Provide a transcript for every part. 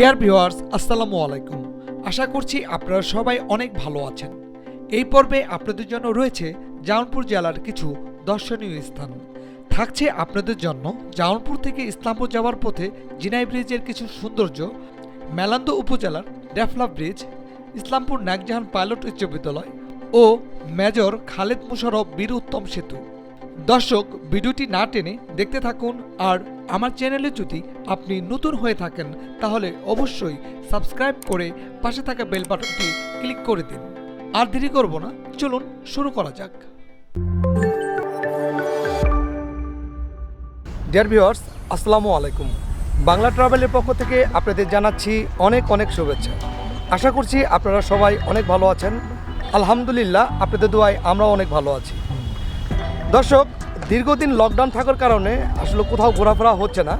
Dear viewers আসসালামু আলাইকুম। আশা করছি আপনারা সবাই অনেক ভালো আছেন। এই পর্বে আপনাদের জন্য রয়েছে জামালপুর জেলার কিছু দর্শনীয় স্থান। থাকছে আপনাদের জন্য জামালপুর থেকে ইসলামপুর যাওয়ার পথে জিনাই ব্রিজের কিছু সৌন্দর্য, মেলান্দ উপজেলার ডেফলা ব্রিজ, ইসলামপুর নাগজাহান পাইলট উচ্চ বিদ্যালয় ও মেজর খালেদ মুশারফ বীর উত্তম সেতু। দর্শক, ভিডিওটি না টেনে দেখতে থাকুন আর আমার চ্যানেলে যদি আপনি নতুন হয়ে থাকেন, তাহলে অবশ্যই সাবস্ক্রাইব করে পাশে থাকা বেল বাটনটি ক্লিক করে দিন। আর দেরি করব না, চলুন শুরু করা যাক। ডিয়ার ভিউয়ার্স আসসালামু আলাইকুম। বাংলা ট্রাভেলের পক্ষ থেকে আপনাদের জানাচ্ছি অনেক অনেক শুভেচ্ছা। আশা করছি আপনারা সবাই অনেক ভালো আছেন। আলহামদুলিল্লাহ, আপনাদের দোয়ায় আমরাও অনেক ভালো আছি। দর্শক দীর্ঘদিন লকডাউন থাকার কারণে আসলে কোথাও ঘোরাফেরা হচ্ছে না।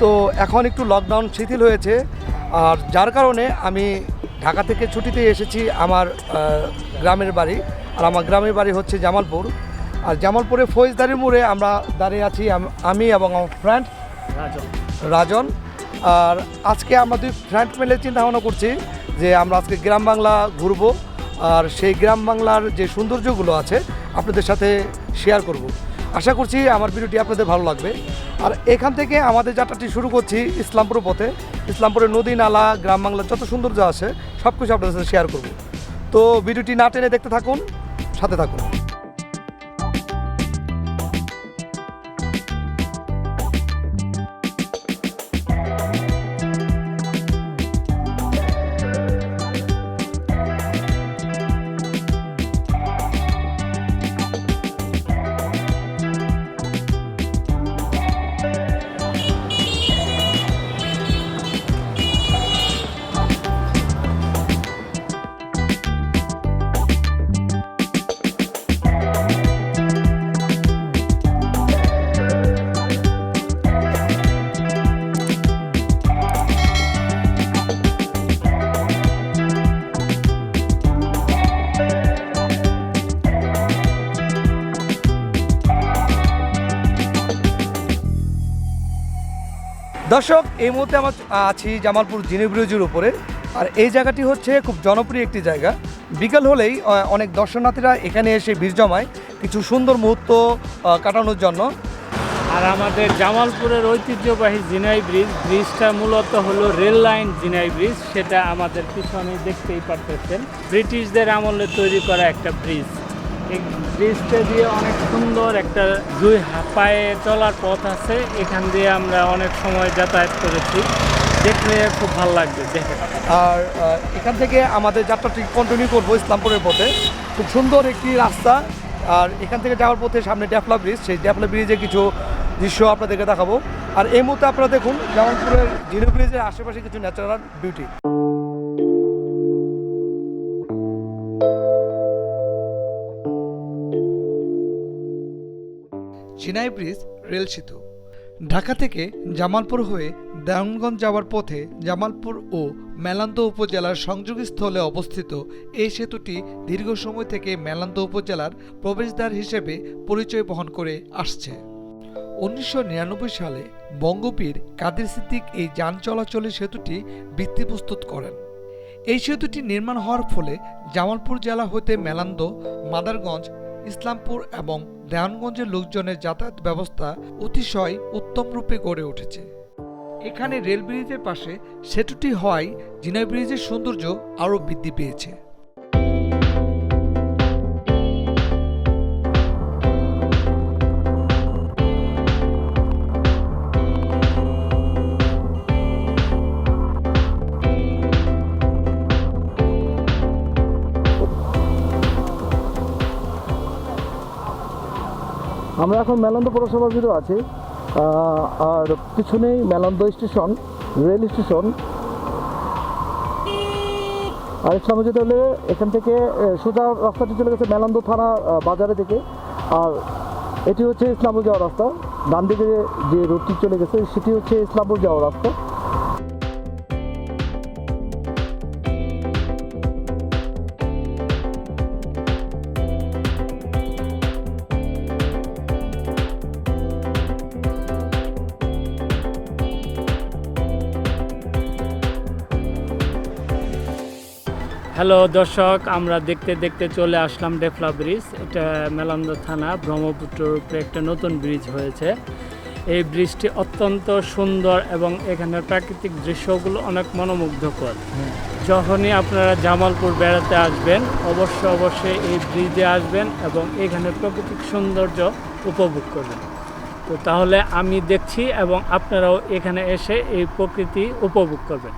তো এখন একটু লকডাউন শিথিল হয়েছে। আর যার কারণে আমি ঢাকা থেকে ছুটিতে এসেছি আমার গ্রামের বাড়ি। আর আমার গ্রামের বাড়ি হচ্ছে জামালপুর। আর জামালপুরে ফৌজদারি মোড়ে আমরা দাঁড়িয়ে আছি আমি এবং আমার ফ্রেন্ড রাজন। আর আজকে আমরা দুই ফ্রেন্ড মিলে চিন্তা ভাবনা করছি যে আমরা আজকে গ্রাম বাংলা ঘুরবো। আর সেই গ্রাম বাংলার যে সৌন্দর্যগুলো আছে আপনাদের সাথে শেয়ার করব। আশা করছি আমার ভিডিওটি আপনাদের ভালো লাগবে। আর এখান থেকে আমাদের যাত্রাটি শুরু করছি ইসলামপুর পথে। ইসলামপুরের নদী, নালা, গ্রাম বাংলার যত সৌন্দর্য আছে সব কিছু আপনাদের সাথে শেয়ার করব। তো ভিডিওটি না টেনে দেখতে থাকুন, সাথে থাকুন। দর্শক, এই মুহূর্তে আমার আছি জামালপুর জিনি ব্রিজের উপরে। আর এই জায়গাটি হচ্ছে খুব জনপ্রিয় একটি জায়গা। বিকাল হলেই অনেক দর্শনার্থীরা এখানে এসে ভিড় জমায়। কিছু সুন্দর মুহূর্ত কাটানোর জন্য। আর আমাদের জামালপুরের ঐতিহ্যবাহী জিনাই ব্রিজ, ব্রিজটা মূলত হলো রেল লাইন জিনাই ব্রিজ। সেটা আমাদের পিছনে দেখতেই পারতেছেন। ব্রিটিশদের আমলে তৈরি করা একটা ব্রিজ। এই ব্রিজটা দিয়ে অনেক সুন্দর একটা দুই পায়ে চলার পথ আছে। এখান দিয়ে আমরা অনেক সময় যাতায়াত করেছি। দেখলে খুব ভালো লাগবে, দেখে। আর এখান থেকে আমাদের যাত্রাটি কন্টিনিউ করব ইসলামপুরের পথে। খুব সুন্দর একটি রাস্তা। আর এখান থেকে যাওয়ার পথে সামনে ডেফলা ব্রিজ সেই ডেফলা ব্রিজে কিছু দৃশ্য আপনাদেরকে দেখাবো। আর এই মুহূর্তে আপনারা দেখুন, জামালপুরের জিনি ব্রিজের আশেপাশে কিছু natural beauty Chinai bridge rail সেতু। ঢাকা থেকে জামালপুর হয়ে দেওয়ানগঞ্জ যাওয়ার পথে জামালপুর ও মেলান্দ উপজেলার সংযোগস্থলে অবস্থিত এই সেতুটি দীর্ঘ সময় থেকে মেলান্দ উপজেলার প্রবেশদ্বার হিসেবে পরিচয় বহন করে আসছে। উনিশশো নিরানব্বই সালে বঙ্গপীর কাদের সিদ্দিক এই যান চলাচলের সেতুটি ভিত্তি প্রস্তুত করেন। এই সেতুটি নির্মাণ হওয়ার ফলে জামালপুর জেলা হতে মেলান্দ মাদারগঞ্জ, ইসলামপুর এবং দেওয়ানগঞ্জের লোকজনের যাতায়াত ব্যবস্থা অতিশয় উত্তম রূপে গড়ে উঠেছে। এখানে রেল ব্রিজের পাশে সেতুটি হওয়ায় জিনাই ব্রিজের সৌন্দর্য আরও বৃদ্ধি পেয়েছে। আমরা এখন মেলান্দ পৌরসভার ভিতরে আছি। আর পিছনেই মেলান্দ স্টেশন, রেল স্টেশন। আর ইসলামে যেতে হলে এখান থেকে সোজা রাস্তাটি চলে গেছে মেলান্দ থানা বাজারের বাজারে থেকে। আর এটি হচ্ছে ইসলামপুর যাওয়ার রাস্তা। ডান দিকে যে রোডটি চলে গেছে, সেটি হচ্ছে ইসলামপুর যাওয়ার রাস্তা। হ্যালো দর্শক আমরা দেখতে দেখতে চলে আসলাম ডেফলা ব্রিজ। এটা মেলান্দ থানা ব্রহ্মপুত্রের উপরে একটা নতুন ব্রিজ হয়েছে। এই ব্রিজটি অত্যন্ত সুন্দর এবং এখানের প্রাকৃতিক দৃশ্যগুলো অনেক মনোমুগ্ধকর। যখনই আপনারা জামালপুর বেড়াতে আসবেন অবশ্য অবশ্যই এই ব্রিজে আসবেন এবং এখানে প্রাকৃতিক সৌন্দর্য উপভোগ করবেন। তো তাহলে আমি দেখছি এবং আপনারাও এখানে এসে এই প্রকৃতি উপভোগ করবেন।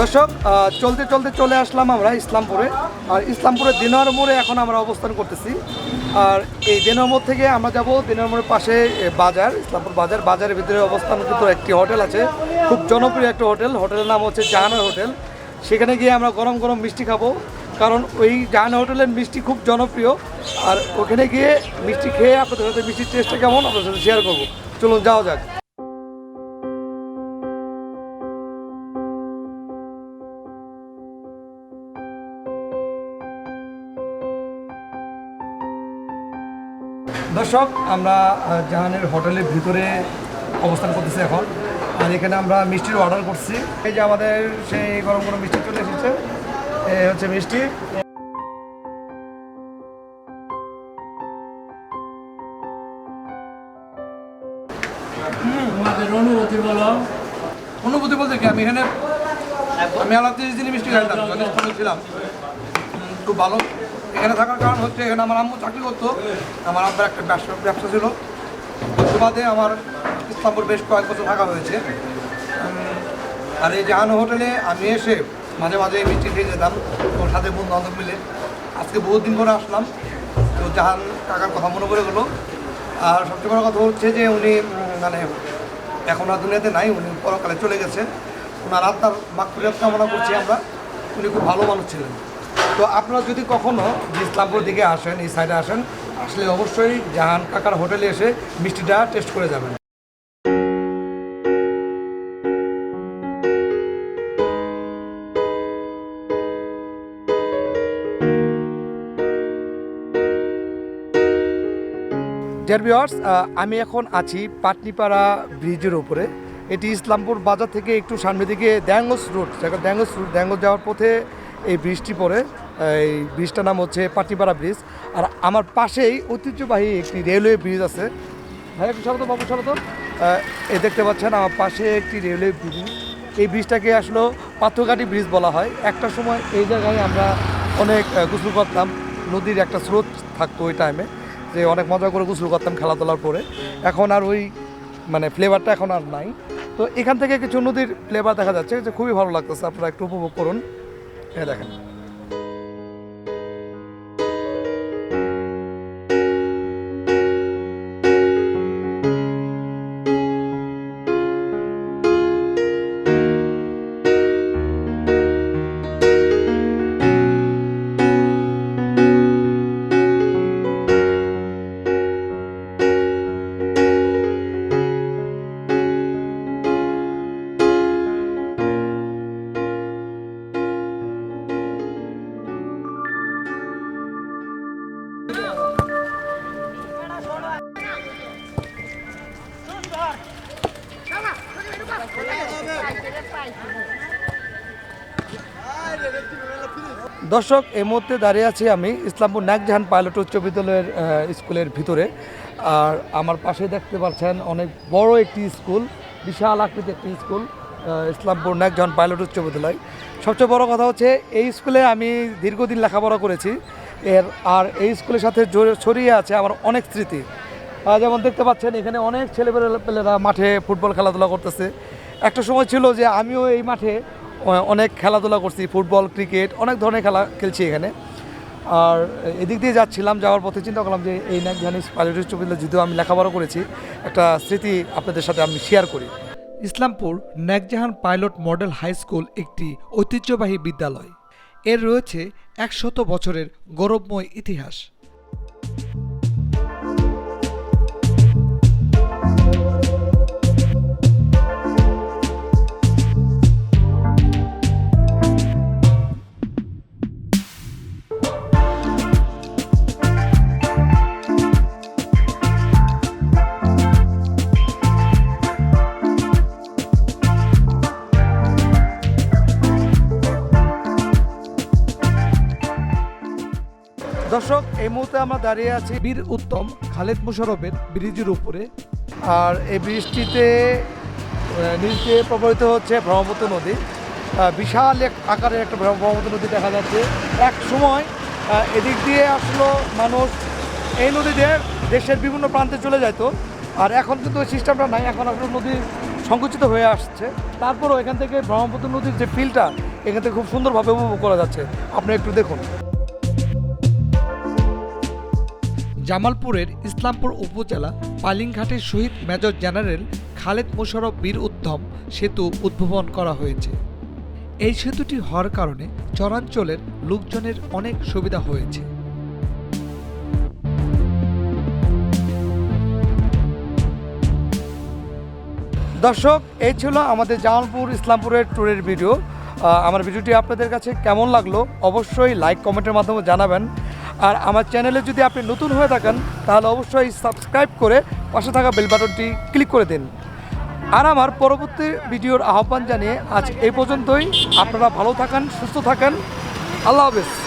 দর্শক চলতে চলতে চলে আসলাম আমরা ইসলামপুরে। আর ইসলামপুরের দিনার মোড়ে এখন আমরা অবস্থান করতেছি। আর এই দিনার মোড় থেকে আমরা যাব দিনার মোড়ের পাশে বাজার, ইসলামপুর বাজার। বাজারের ভিতরে অবস্থান কিন্তু একটি হোটেল আছে। খুব জনপ্রিয় একটা হোটেল। হোটেলের নাম হচ্ছে জাহানার হোটেল। সেখানে গিয়ে আমরা গরম গরম মিষ্টি খাব। কারণ ওই জাহানা হোটেলের মিষ্টি খুব জনপ্রিয়। আর ওখানে গিয়ে মিষ্টি খেয়ে আপনাদের সাথে মিষ্টির টেস্টটা কেমন? আপনাদের সাথে শেয়ার করব। চলুন, যাওয়া যাক। দর্শক আমরা জাহানের হোটেলের ভিতরে অবস্থান করতেছি এখন। আর এখানে আমরা মিষ্টির অর্ডার করছি। এই যে আমাদের সেই গরম গরম মিষ্টি চলে এসেছে। হচ্ছে মিষ্টি। তোমাদের অনুভূতি বলো। অনুভূতি বলতে কি আমি এখানে আমি আলাদা দিনই মিষ্টি খাইতাম ছিলাম খুব ভালো। এখানে থাকার কারণ হচ্ছে এখানে আমার আম্মু চাকরি করতো। আমার আব্বার একটা ব্যবসা ব্যবসা ছিল। বাদে আমার ইসলামপুর বেশ কয়েক বছর থাকা হয়েছে। আর এই জাহানো হোটেলে আমি এসে মাঝে মাঝে মিষ্টি খেয়ে যেতাম ওর সাথে বন্ধু বান্ধব মিলে। আজকে বহুত দিন পরে আসলাম। তো জাহান কাকার কথা মনে করে গেলো। আর সবচেয়ে বড় কথা হচ্ছে যে উনি মানে এখন আর দুনিয়াতে নাই, উনি পরকালে চলে গেছে। ওনার আত্মার মাকফিরাত কামনা করছি আমরা। উনি খুব ভালো মানুষ ছিলেন। তো আপনারা যদি কখনো ইসলামপুর দিকে আসেন, এই সাইডে আসেন, আসলে অবশ্যই জাহান কাকার হোটেলে এসে মিষ্টিটা টেস্ট করে যাবেন। ডিয়ার আমি এখন আছি পাটনিপাড়া ব্রিজের উপরে। এটি ইসলামপুর বাজার থেকে একটু সামনে দিকে দ্যাঙ্গস রোড যেটা দ্যাঙ্গস রোড দ্যাঙ্গস যাওয়ার পথে এই ব্রিজটি পড়ে। এই ব্রিজটার নাম হচ্ছে পাটিপাড়া ব্রিজ আর আমার পাশেই ঐতিহ্যবাহী একটি রেলওয়ে ব্রিজ আছে। হ্যাঁ একটু বাবু সরতো এই দেখতে পাচ্ছেন আমার পাশে একটি রেলওয়ে ব্রিজ এই ব্রিজটাকে আসলে পাথরঘাটি ব্রিজ বলা হয়। একটা সময় এই জায়গায় আমরা অনেক গোসল করতাম। নদীর একটা স্রোত থাকতো ওই টাইমে যে অনেক মজা করে গোসল করতাম খেলাধুলার পরে। এখন আর ওই মানে ফ্লেভারটা এখন আর নাই। তো এখান থেকে কিছু নদীর ফ্লেভার দেখা যাচ্ছে, যে খুবই ভালো লাগতেছে। আপনারা একটু উপভোগ করুন। হ্যাঁ দেখেন। দর্শক এই মুহূর্তে দাঁড়িয়ে আছি আমি ইসলামপুর ন্যাকজাহান পাইলট উচ্চ বিদ্যালয়ের স্কুলের ভিতরে। আর আমার পাশে দেখতে পাচ্ছেন অনেক বড় একটি স্কুল, বিশাল আকৃতির একটি স্কুল ইসলামপুর ন্যাকজাহান পাইলট উচ্চ বিদ্যালয়। সবচেয়ে বড় কথা হচ্ছে, এই স্কুলে আমি দীর্ঘদিন লেখাপড়া করেছি। এর, আর এই স্কুলের সাথে ছড়িয়ে আছে আমার অনেক স্মৃতি। যেমন দেখতে পাচ্ছেন, এখানে অনেক ছেলেপেলেরা মাঠে ফুটবল খেলাধুলা করতেছে। একটা সময় ছিল যে আমিও এই মাঠে অনেক খেলাধুলা করছি, ফুটবল, ক্রিকেট, অনেক ধরনের খেলা খেলছি এখানে। আর এদিক দিয়ে যাচ্ছিলাম, যাওয়ার পথে চিন্তা করলাম যে এই নাক জানিস পাইলট উচ্চ বিদ্যালয় যদিও আমি লেখাপড়া করেছি, একটা স্মৃতি আপনাদের সাথে আমি শেয়ার করি। Islampur Nagjahan pilot model high school একটি ঐতিহ্যবাহী বিদ্যালয়। এর রয়েছে একশত বছরের গৌরবময় ইতিহাস। দর্শক, এই মুহূর্তে আমরা দাঁড়িয়ে আছি বীর উত্তম খালেদ মুশারফের ব্রিজের উপরে। আর এই ব্রিজটিতে নিচ প্রবাহিত হচ্ছে ব্রহ্মপুত্র নদী। বিশাল এক আকারের একটা ব্রহ্ম- ব্রহ্মপুত্র নদী দেখা যাচ্ছে। এক সময় এদিক দিয়ে আসলো মানুষ। এই নদী দিয়ে দেশের বিভিন্ন প্রান্তে চলে যেত আর এখন কিন্তু ওই সিস্টেমটা নাই, এখন আসলে নদী সংকুচিত হয়ে আসছে। তারপরেও এখান থেকে ব্রহ্মপুত্র নদীর যে ফিলটা এখান থেকে খুব সুন্দরভাবে উপভোগ করা যাচ্ছে। আপনি একটু দেখুন। জামালপুরের ইসলামপুর উপজেলা পালিংঘাটের শহীদ মেজর জেনারেল খালেদ মোশাররফ বীর উদ্ধম সেতু উদ্ভাবন করা হয়েছে। এই সেতুটি হওয়ার কারণে চরাঞ্চলের লোকজনের অনেক সুবিধা হয়েছে। দর্শক, এই ছিল আমাদের জামালপুর ইসলামপুরের ট্যুরের ভিডিও। আমার ভিডিওটি আপনাদের কাছে কেমন লাগল অবশ্যই লাইক, কমেন্টের মাধ্যমে জানাবেন। আর আমার চ্যানেলে যদি আপনি নতুন হয়ে থাকেন, তাহলে অবশ্যই সাবস্ক্রাইব করে পাশে থাকা বেল বাটনটি ক্লিক করে দিন। আর আমার পরবর্তী ভিডিওর আহ্বান জানিয়ে আজ এই পর্যন্তই। আপনারা ভালো থাকেন, সুস্থ থাকেন। আল্লাহ হাফেজ।